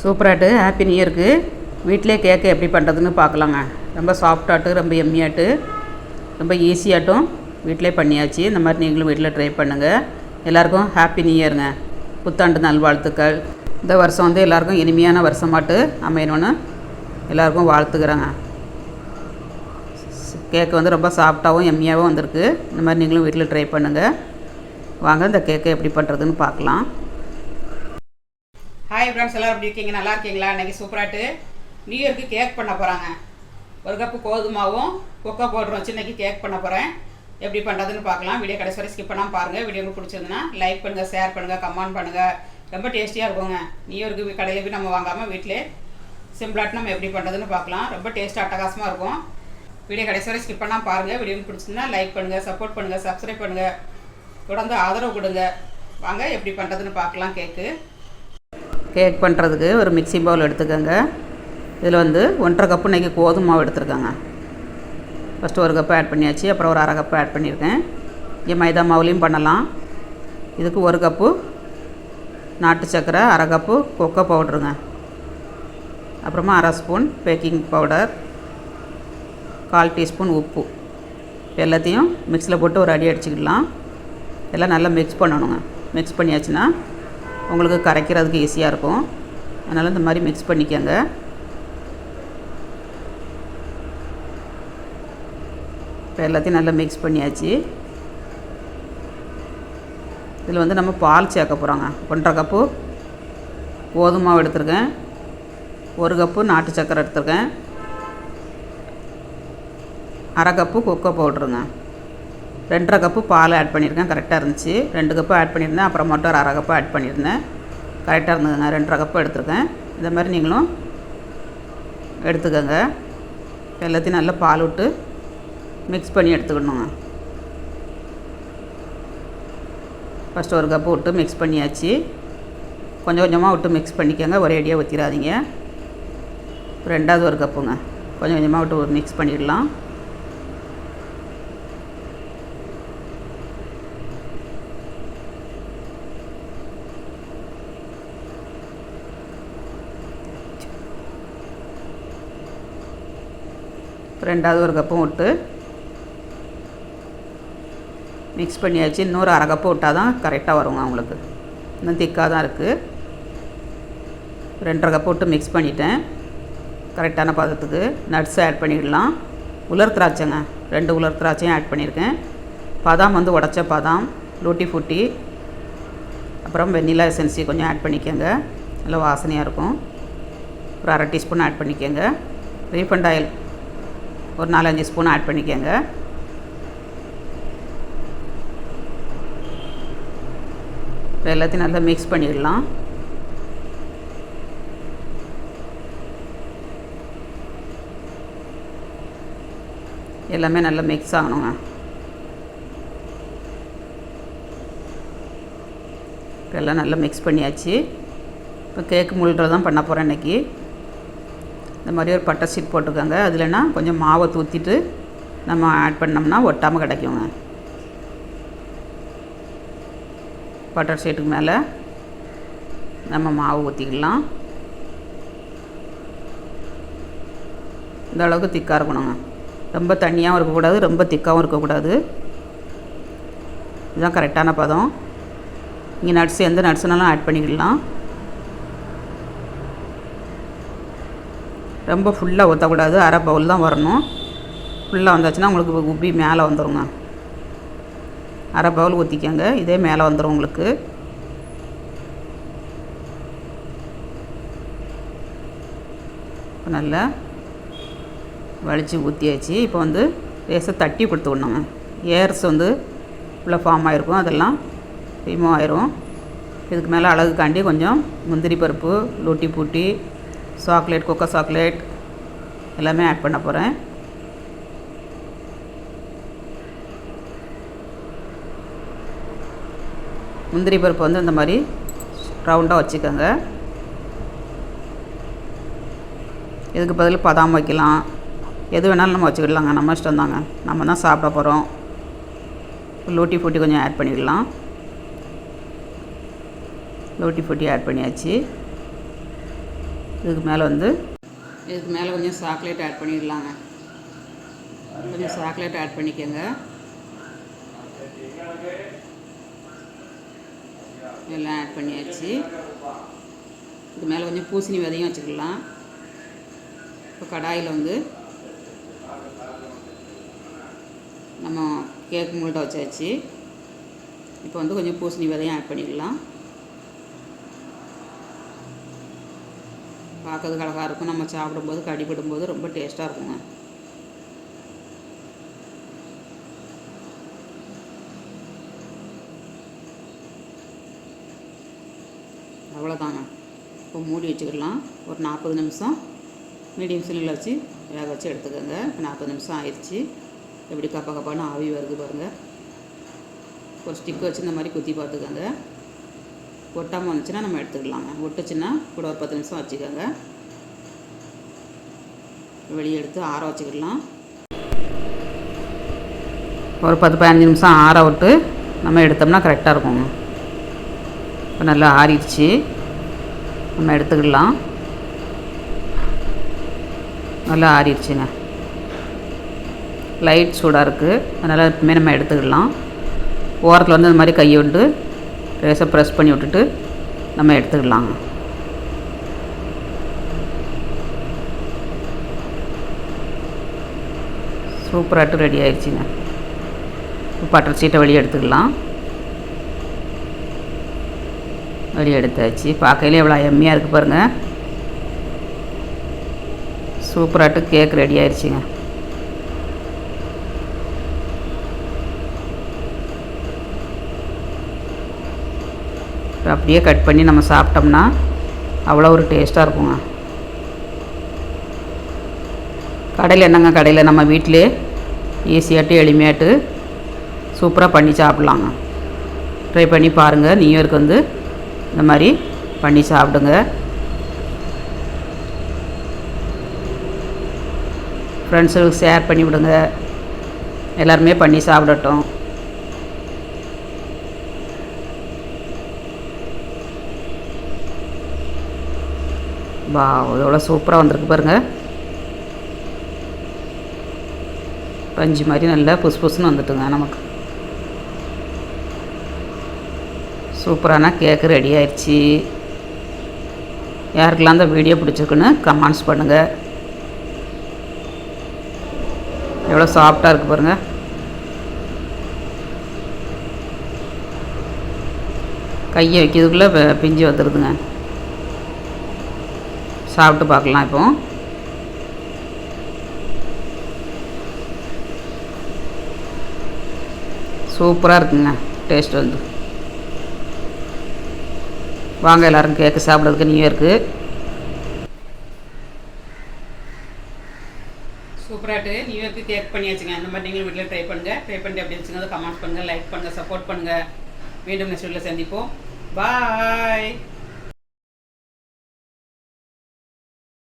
சூப்பராட்டு happy new இயருக்கு வீட்டிலே கேக்கு எப்படி பண்ணுறதுன்னு பார்க்கலாங்க. ரொம்ப சாஃப்டாகட்டு ரொம்ப எம்மியாட்டு ரொம்ப ஈஸியாட்டும் வீட்டிலே பண்ணியாச்சு. இந்த மாதிரி நீங்களும் வீட்டில் ட்ரை பண்ணுங்கள் எல்லாருக்கும் ஹாப்பி நியூ இயருங்க புத்தாண்டு நல்வாழ்த்துக்கள். இந்த வருஷம் வந்து எல்லாருக்கும் இனிமையான வருஷமாட்டு அமையணும்னு எல்லாருக்கும் வாழ்த்துக்கிறேங்க. கேக்கு வந்து ரொம்ப சாஃப்டாகவும் எம்மியாகவும் வந்திருக்கு. இந்த மாதிரி நீங்களும் வீட்டில் ட்ரை பண்ணுங்கள் வாங்க இந்த கேக்கை எப்படி பண்ணுறதுன்னு பார்க்கலாம். ஹாய் ஃப்ரெண்ட்ஸ் எல்லோரும் எப்படி இருக்கீங்க? நல்லா இருக்கீங்களா? இன்றைக்கி சூப்பராட்டு நியூ இயர்க்கு கேக் பண்ண போகிறாங்க ஒரு கப்பு கோதுமாவும் கொக்கோ பவுடர் வச்சு இன்றைக்கி கேக் பண்ண போகிறேன் எப்படி பண்ணுறதுன்னு பார்க்கலாம். வீடியோ கடைசி வரை ஸ்கிப் பண்ணாமல் பாருங்கள் வீடியோ உங்களுக்கு பிடிச்சிருந்துன்னா லைக் பண்ணுங்கள் ஷேர் பண்ணுங்கள் கமெண்ட் பண்ணுங்கள் ரொம்ப டேஸ்டியாக இருக்குங்க. நியூ இயர்க்கு கடையில் போய் நம்ம வாங்காமல் வீட்டிலே சிம்பிளாட்டு நம்ம எப்படி பண்ணுறதுன்னு பார்க்கலாம். ரொம்ப டேஸ்ட் அட்டகாசமாக இருக்கும். வீடியோ கடைசி வரை ஸ்கிப் பண்ணாமல் பாருங்கள் வீடியோ பிடிச்சிருந்தா லைக் பண்ணுங்கள் சப்போர்ட் பண்ணுங்கள் சப்ஸ்கிரைப் பண்ணுங்கள் தொடர்ந்து ஆதரவு கொடுங்க. வாங்க எப்படி பண்ணுறதுன்னு பார்க்கலாம் கேக்கு கேக் பண்ணுறதுக்கு ஒரு மிக்சி பவுல் எடுத்துக்கோங்க. இதில் வந்து ஒன்றரை கப்பு இன்றைக்கி கோதுமை மாவு எடுத்துருக்கேங்க. ஃபஸ்ட்டு ஒரு கப்பு ஆட் பண்ணியாச்சு அப்புறம் ஒரு அரை கப்பு ஆட் பண்ணியிருக்கேன். இங்கே மைதா மாவுலேயும் பண்ணலாம். இதுக்கு ஒரு கப்பு நாட்டு சர்க்கரை அரை கப்பு கொக்கோ பவுட்ருங்க அப்புறமா அரை ஸ்பூன் பேக்கிங் பவுடர் கால் டீஸ்பூன் உப்பு. எல்லாத்தையும் மிக்ஸியில் போட்டு ஒரு அடி அடிச்சுக்கலாம் எல்லாம் நல்லா மிக்ஸ் பண்ணணுங்க. மிக்ஸ் பண்ணியாச்சுன்னா உங்களுக்கு கரைக்கிறதுக்கு ஈஸியாக இருக்கும். அதனால் இந்த மாதிரி மிக்ஸ் பண்ணிக்கோங்க. இப்போ எல்லாத்தையும் நல்லா மிக்ஸ் பண்ணியாச்சு. இதில் வந்து நம்ம பால் சேர்க்க போகிறோங்க ஒன்றரை கப்பு. கோதுமை மாவு எடுத்திருக்கேன். ஒரு கப்பு நாட்டு சக்கரை எடுத்திருக்கேன். அரை கப்பு கொக்கோ பவுட்ருங்க ரெண்டரை கப்பு பால் ஆட் பண்ணியிருக்கேன். கரெக்டாக இருந்துச்சு. ரெண்டு கப்பு ஆட் பண்ணியிருந்தேன். அப்புறம் மட்டும் ஒரு அரை கப்பு ஆட் பண்ணியிருந்தேன். கரெக்டாக இருந்ததுங்க. ரெண்டரை கப்பு எடுத்துருக்கேன். இந்த மாதிரி நீங்களும் எடுத்துக்கோங்க. எல்லாத்தையும் நல்லா பால் விட்டு மிக்ஸ் பண்ணி எடுத்துக்கணுங்க. ஃபஸ்ட்டு ஒரு கப்பு விட்டு மிக்ஸ் பண்ணியாச்சு. கொஞ்சம் கொஞ்சமாக விட்டு மிக்ஸ் பண்ணிக்கோங்க. ஒரே அடியாக ஊற்றிடாதீங்க ரெண்டாவது ஒரு கப்புங்க. கொஞ்சம் கொஞ்சமாக விட்டு மிக்ஸ் பண்ணிடலாம். ரெண்டாவது ஒரு கப்பும் விட்டு மிக்ஸ் பண்ணியாச்சு. இன்னொரு அரை கப்பு விட்டால் தான் கரெக்டாக வருங்க அவங்களுக்கு. இன்னும் திக்காக தான் இருக்குது ரெண்டரை கப்பு விட்டு மிக்ஸ் பண்ணிட்டேன். கரெக்டான பதத்துக்கு நட்ஸ் ஆட் பண்ணிடலாம். உலர் திராட்சைங்க. ரெண்டு உலர் திராட்சையும் ஆட் பண்ணியிருக்கேன். பாதாம் வந்து உடச்ச பாதாம் லூட்டி ஃபுட்டி அப்புறம் வெண்ணிலா எசன்சி கொஞ்சம் ஆட் பண்ணிக்கோங்க. நல்லா வாசனையாக இருக்கும். ஒரு அரை டீஸ்பூன் ஆட் பண்ணிக்கோங்க. ரீஃபண்ட் ஆயில் ஒரு நாலஞ்சு ஸ்பூன் ஆட் பண்ணிக்கோங்க. இப்போ எல்லாத்தையும் நல்லா மிக்ஸ் பண்ணிடலாம். எல்லாமே நல்லா மிக்ஸ் ஆகணுங்க. இப்போ எல்லாம் நல்லா மிக்ஸ் பண்ணியாச்சு. இப்போ கேக்கு முள்ளுறது தான் பண்ண போகிறேன் இன்றைக்கி இந்த மாதிரி ஒரு பட்டை சீட் போட்டுக்கோங்க அதுலனா கொஞ்சம் மாவை தூத்திட்டு நம்ம ஆட் பண்ணோம்னா ஒட்டாமல் கிடைக்குங்க. பட்டர் சீட்டுக்கு மேலே நம்ம மாவு ஊற்றிக்கலாம் இந்த அளவுக்கு திக்காக இருக்கணுங்க. ரொம்ப தண்ணியாகவும் இருக்கக்கூடாது ரொம்ப திக்காகவும் இருக்கக்கூடாது. இதுதான் கரெக்டான பதம். இங்கே நட்ஸ் எந்த நட்ஸ்னாலும் ஆட் பண்ணிக்கலாம். ரொம்ப ஃபுல்லாக ஊற்றக்கூடாது அரை பவுல் தான் வரணும். ஃபுல்லாக வந்தாச்சுன்னா உங்களுக்கு உப்பி மேலே வந்துடுங்க அரை பவுல் ஊற்றிக்கோங்க இதே மேலே வந்துடும் உங்களுக்கு. நல்லா வலித்து ஊற்றியாச்சு இப்போ வந்து லேசாக தட்டி கொடுத்து விடணுங்க ஏர்ஸ் வந்து ஃபுல்லாக ஃபார்ம் ஆகிருக்கும் அதெல்லாம் ரிமூவ் ஆயிரும். இதுக்கு மேலே அழகுக்காண்டி கொஞ்சம் முந்திரி பருப்பு லூட்டி பூட்டி சாக்லேட் கொக்கோ சாக்லேட் எல்லாமே ஆட் பண்ண போகிறேன் முந்திரி பருப்பு வந்து இந்த மாதிரி ரவுண்டாக வச்சுக்கோங்க. இதுக்கு பதில் பதாம் வைக்கலாம். எது வேணாலும் நம்ம வச்சுக்கிடலாங்க. நம்ம இஷ்டம் தாங்க. நம்ம தான் சாப்பிட போகிறோம் லூட்டி ஃபுட்டி கொஞ்சம் ஆட் பண்ணிக்கலாம். லூட்டி ஃபுட்டி ஆட் பண்ணியாச்சு. இதுக்கு மேலே வந்து இதுக்கு மேலே கொஞ்சம் சாக்லேட் ஆட் பண்ணிடலாங்க. கொஞ்சம் சாக்லேட் ஆட் பண்ணிக்கோங்க. எல்லாம் ஆட் பண்ணியாச்சு. இது மேலே கொஞ்சம் பூசணி விதையும் வச்சுக்கலாம். இப்போ கடாயில் வந்து நம்ம கேக் மூட்டை வச்சாச்சு. இப்போ வந்து கொஞ்சம் பூசணி விதையும் ஆட் பண்ணிக்கலாம். பார்க்கறதுக்கு அழகாக இருக்கும். நம்ம சாப்பிடும்போது கடிபடும்போது ரொம்ப டேஸ்ட்டாக இருக்குங்க. அவ்வளோதாங்க இப்போ மூடி வச்சுக்கிடலாம். ஒரு நாற்பது நிமிஷம். மீடியம் சிலில் வச்சு வேக வச்சு எடுத்துக்கோங்க. இப்போ நாற்பது நிமிஷம் ஆயிடுச்சு எப்படி கப்ப கப்பான்னு ஆவி வருது பாருங்கள் ஒரு ஸ்டிக் வச்சு இந்த மாதிரி குத்தி பார்த்துக்கோங்க. ஒட்டாமல் வந்துச்சுன்னா நம்ம எடுத்துக்கலாங்க. ஒட்டுச்சுன்னா கூட ஒரு பத்து நிமிஷம் வச்சுக்கோங்க. வெளியே எடுத்து ஆற வச்சுக்கிடலாம். ஒரு பத்து பதினஞ்சு நிமிஷம் ஆற விட்டு நம்ம எடுத்தோம்னா கரெக்டாக இருக்குங்க. இப்போ நல்லா ஆறிடுச்சு. நம்ம எடுத்துக்கிடலாம். நல்லா ஆறிடுச்சுங்க. லைட் சூடாக இருக்குது அதனால் எப்பவுமே நம்ம எடுத்துக்கிடலாம். ஓரத்தில் வந்து இந்த மாதிரி கையை விட்டு லேசாக ப்ரெஸ் பண்ணி விட்டுட்டு நம்ம எடுத்துக்கலாங்க. சூப்பராகட்டும் ரெடி ஆயிடுச்சுங்க பட்டர் சீட்டை வெளியே எடுத்துக்கலாம். வெளியே எடுத்தாச்சு. பார்க்கையில எவ்வளோ எம்மியாக இருக்குது பாருங்கள் சூப்பராகட்டும் கேக் ரெடி ஆயிடுச்சுங்க அப்படியே கட் பண்ணி நம்ம சாப்பிட்டோம்னா அவ்வளோ ஒரு டேஸ்ட்டாக இருக்குங்க. கடையில் என்னங்க கடையில் நம்ம வீட்டிலே ஈஸியாட்டு எளிமையாட்டு சூப்பராக பண்ணி சாப்பிட்லாங்க. ட்ரை பண்ணி பாருங்கள் நியூ இயர்க்கு வந்து இந்த மாதிரி பண்ணி சாப்பிடுங்க. ஃப்ரெண்ட்ஸுக்கு ஷேர் பண்ணி விடுங்க எல்லாருமே பண்ணி சாப்பிடட்டும். வா எவ்வளோ சூப்பராக வந்திருக்கு பாருங்கள் பஞ்சு மாதிரி நல்லா புஸ் புஸ்ன்னு வந்துட்டுங்க நமக்கு. சூப்பரான கேக்கு ரெடி ஆயிடுச்சு யாருக்கெல்லாம் அந்த வீடியோ பிடிச்சிருக்குன்னு கமெண்ட்ஸ் பண்ணுங்கள் எவ்வளோ சாஃப்டாக இருக்குது பாருங்கள் கையை வைக்கிறதுக்குள்ளே பிஞ்சு வந்துடுதுங்க சாப்பிட்டு பார்க்கலாம் இப்போ. சூப்பராக இருக்குங்க டேஸ்ட் வந்து. வாங்க எல்லாரும் கேக்கு சாப்பிட்றதுக்கு நியூ இயர்க்கு சூப்பராகிட்டு நியூ இயர்க்கு கேக் பண்ணியாச்சுங்க. இந்த மாதிரி நீங்களும் வீட்டில் ட்ரை பண்ணுங்கள் ட்ரை பண்ணிட்டு அப்படி வச்சுங்க கமெண்ட் பண்ணுங்கள் லைக் பண்ணுங்கள் சப்போர்ட் பண்ணுங்கள் மீண்டும் நெக்ஸ்ட் வீட்டில் சந்திப்போம். பாய்